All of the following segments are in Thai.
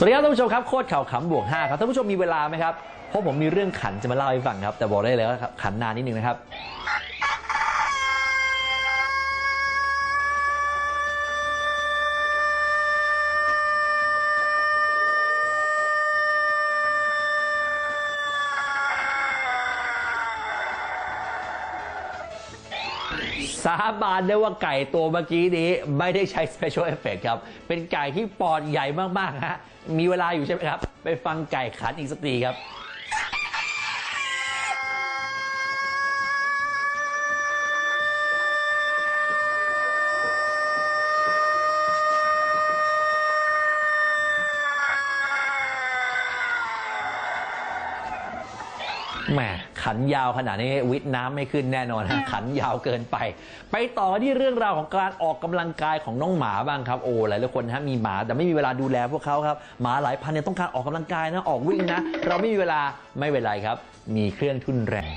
สวัสดีครับท่านผู้ชมครับโคตรข่าวขำบวก5ครับท่านผู้ชมมีเวลาไหมครับเพราะผมมีเรื่องขันจะมาเล่าให้ฟังครับ แต่บอกได้เลยว่าขันนานนิดนึงนะครับ สาบานได้ว่าไก่ตัวเมื่อกี้นี้ ไม่ได้ใช้ special effect ครับ เป็นไก่ที่ปอดใหญ่มาก ๆ ฮะ มีเวลาอยู่ใช่ไหมครับ ไปฟังไก่ขันอีกสักทีครับ แหมขันยาวขนาดนี้วิทย์น้ำไม่ขึ้นแน่นอนฮะขันยาวเกินไป ไปต่อที่เรื่องราวของการออกกำลังกายของน้องหมาบ้างครับโอ้หลายหลายคนฮะมีหมาแต่ไม่มีเวลาดูแลพวกเขาครับหมาหลายพันเนี่ยต้องการออกกำลังกายนะออกวิ่งนะ เราไม่มีเวลาไม่เป็นไรครับ มีเครื่องทุนแรง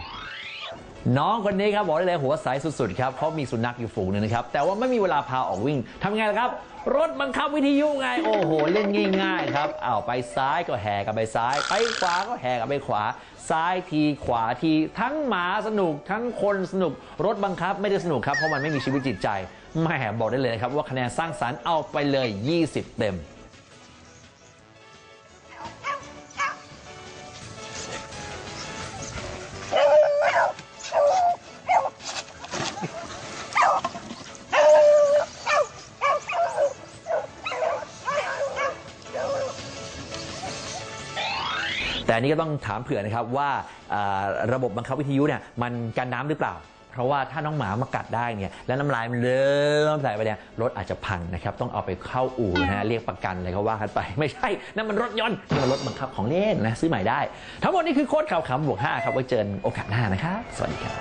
น้องคนนี้ครับบอกได้เลยหัวใสสุดๆครับเขามีสุนัขอยู่ฝูงหนึงนะครับ แต่ว่าไม่มีเวลาพาออกวิ่งทำไงล่ะครับ รถบังคับวิทยุไง โอ้โห เล่นง่ายๆครับอ้าวไปซ้ายก็แห่กันไปซ้าย ไปขวาก็แห่กันไปขวา ซ้ายทีขวาที ทั้งหมาสนุก ทั้งคนสนุก รถบังคับไม่ได้สนุกครับเพราะมันไม่มีชีวิตจิตใจแหม่บอกได้เลยนะครับว่าคะแนนสร้างสรรค์เอาไปเลย 20 เต็ม แต่อันนี้ก็ต้องถามเผื่อนะครับว่าอ่าระบบบังคับวิทยุเนี่ยมันกันน้ำหรือเปล่า เพราะว่าถ้าน้องหมามากัดได้เนี่ยแล้วน้ำลายมันเริ่มไหลไปเนี่ยรถอาจจะพังนะครับต้องเอาไปเข้าอู่นะฮะเรียกประกันอะไรเขาว่ากันไป ไม่ใช่นั่นมันรถยนต์นี่มันรถบังคับของเล่นนะซื้อใหม่ได้ ทั้งหมดนี้คือโค้ดข่าวขำบวก5ครับไว้เจอกันโอกาสหน้านะครับสวัสดีครับ